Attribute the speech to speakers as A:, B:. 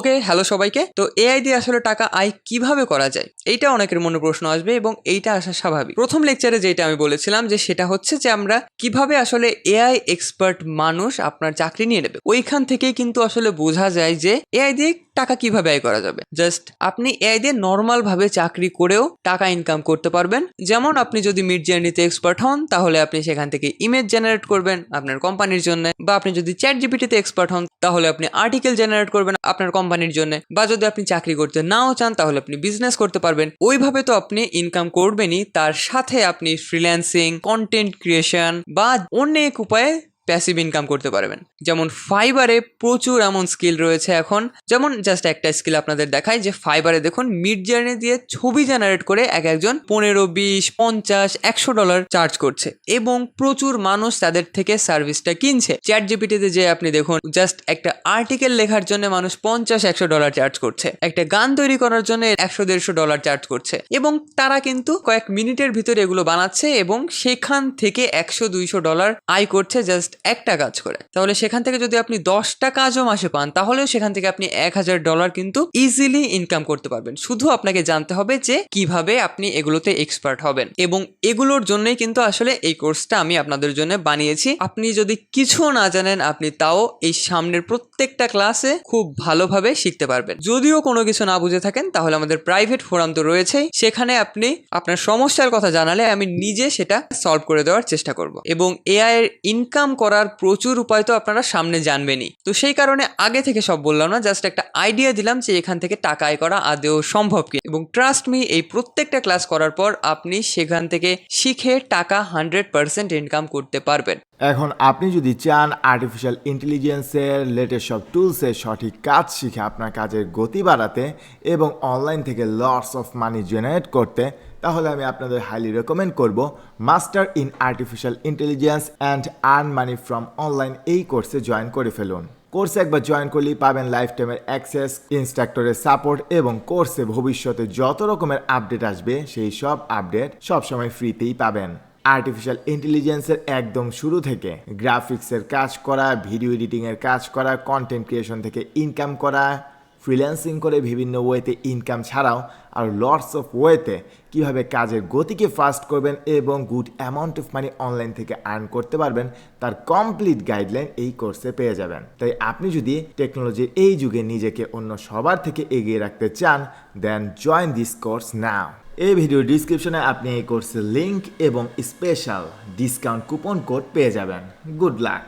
A: ওকে, hello সবাইকে। তো AI দিয়ে আসলে টাকা আয় কীভাবে করা যায়? এইটা অনেকের মনে প্রশ্ন আসবে এবং এইটা আসা স্বাভাবিক। প্রথম লেকচারে যেটা আমি বলেছিলাম যে সেটা হচ্ছে যে আমরা কীভাবে আসলে এআই এক্সপার্ট মানুষ আপনার চাকরি নিয়ে নেবে। ওইখান থেকেই কিন্তু আসলে বোঝা যায় যে এআই দিয়ে টাকা কীভাবে আয় করা যাবে? জাস্ট আপনি এআই দিয়ে নর্মাল ভাবে চাকরি করেও টাকা ইনকাম করতে পারবেন। যেমন আপনি যদি মিড জার্নিতে এক্সপার্ট হন, তাহলে আপনি সেখান থেকে ইমেজ জেনারেট করবেন আপনার কোম্পানির জন্য। বা আপনি যদি চ্যাট জিপিটিতে এক্সপার্ট হন, তাহলে আপনি আর্টিকেল জেনারেট করবেন আপনার কোম্পানির জন্য। বা যদি আপনি চাকরি করতে নাও চান, তাহলে আপনি বিজনেস করতে পারবেন। ওইভাবে তো আপনি ইনকাম করবেনই। তার সাথে আপনি ফ্রিল্যান্সিং কন্টেন্ট ক্রিয়েশন বা অনেক উপায়ে প্যাসিভ ইনকাম করতে পারবেন। যেমন ফাইবারে প্রচুর এমন স্কিল রয়েছে এখন। যেমন জাস্ট একটা স্কিল আপনাদের দেখায় যে ফাইবারে দেখুন মিড জার্নি দিয়ে ছবি জেনারেট করে এক একজন পনেরো, বিশ, পঞ্চাশ, একশো ডলার চার্জ করছে। এবং প্রচুর মানুষ তাদের থেকে সার্ভিসটা কিনছে। চ্যাট জিপিটিতে যে আপনি দেখুন জাস্ট একটা আর্টিকেল লেখার জন্য মানুষ পঞ্চাশ, একশো ডলার চার্জ করছে। একটা গান তৈরি করার জন্য একশো, দেড়শো ডলার চার্জ করছে। এবং তারা কিন্তু কয়েক মিনিটের ভিতরে এগুলো বানাচ্ছে এবং সেখান থেকে একশো, দুইশো ডলার আয় করছে জাস্ট একটা কাজ করে। তাহলে সেখান থেকে যদি আপনি দশটা কাজও মাসে পান, তাহলেও সেখান থেকে আপনি এক হাজার ডলার কিন্তু ইজিলি ইনকাম করতে পারবেন। শুধু আপনাকে জানতে হবে যে কীভাবে আপনি এগুলোতে এক্সপার্ট হবেন। এবং এগুলোর জন্যই কিন্তু আসলে এই কোর্সটা আমি আপনাদের জন্য বানিয়েছি। আপনি যদি কিছু না জানেন, আপনি তাও এই সামনের প্রত্যেকটা ক্লাসে খুব ভালোভাবে শিখতে পারবেন। যদিও কোনো কিছু না বুঝে থাকেন, তাহলে আমাদের প্রাইভেট ফোরাম তো রয়েছেই। সেখানে আপনি আপনার সমস্যার কথা জানালে আমি নিজে সেটা সলভ করে দেওয়ার চেষ্টা করব। এবং এআই এর ইনকাম করার প্রচুর উপায় তো আপনারা সামনে জানবেনই। তো সেই কারণে আগে থেকে সব বললাম না জাস্ট একটা আইডিয়া দিলাম যে এখান থেকে টাকা আয় করা আদেও সম্ভব কি। এবং ট্রাস্ট মি এই প্রত্যেকটা ক্লাস করার পর আপনি সেখান থেকে শিখে টাকা হান্ড্রেড পার্সেন্ট ইনকাম করতে পারবেন।
B: এখন আপনি যদি চান আর্টিফিশিয়াল ইন্টেলিজেন্সের লেটেস্ট সব টুলসের সঠিক কাজ শিখে আপনার কাজের গতি বাড়াতে এবং অনলাইন থেকে লস অফ মানি জেনারেট করতে তাহলে আমি আপনাদের হাইলি রেকমেন্ড করব master in artificial intelligence and earn money from online এই কোর্সে জয়েন করে ফেলুন। কোর্সে একবার জয়েন করলেই পাবেন লাইফ টাইমের অ্যাক্সেস ইনস্ট্রাক্টরের সাপোর্ট এবং কোর্সে ভবিষ্যতে যত রকমের আপডেট আসবে, সেই সব আপডেট সবসময় ফ্রিতেই পাবেন। আর্টিফিশিয়াল ইন্টেলিজেন্সের একদম শুরু থেকে গ্রাফিক্সের কাজ করা ভিডিও এডিটিংয়ের কাজ করা কন্টেন্ট ক্রিয়েশন থেকে ইনকাম করা ফ্রিল্যান্সিং করে বিভিন্ন ওয়েতে ইনকাম ছাড়াও আর লটস অফ ওয়েতে কীভাবে কাজের গতিকে ফাস্ট করবেন এবং good amount of money online থেকে আর্ন করতে পারবেন, তার কমপ্লিট গাইডলাইন এই কোর্সে পেয়ে যাবেন। তাই আপনি যদি টেকনোলজির এই যুগে নিজেকে অন্য সবার থেকে এগিয়ে রাখতে চান then join this course now এই ভিডিও ডিসক্রিপশনে আপনি এই কোর্সের লিঙ্ক এবং স্পেশাল ডিসকাউন্ট কুপন কোড পেয়ে যাবেন। Good luck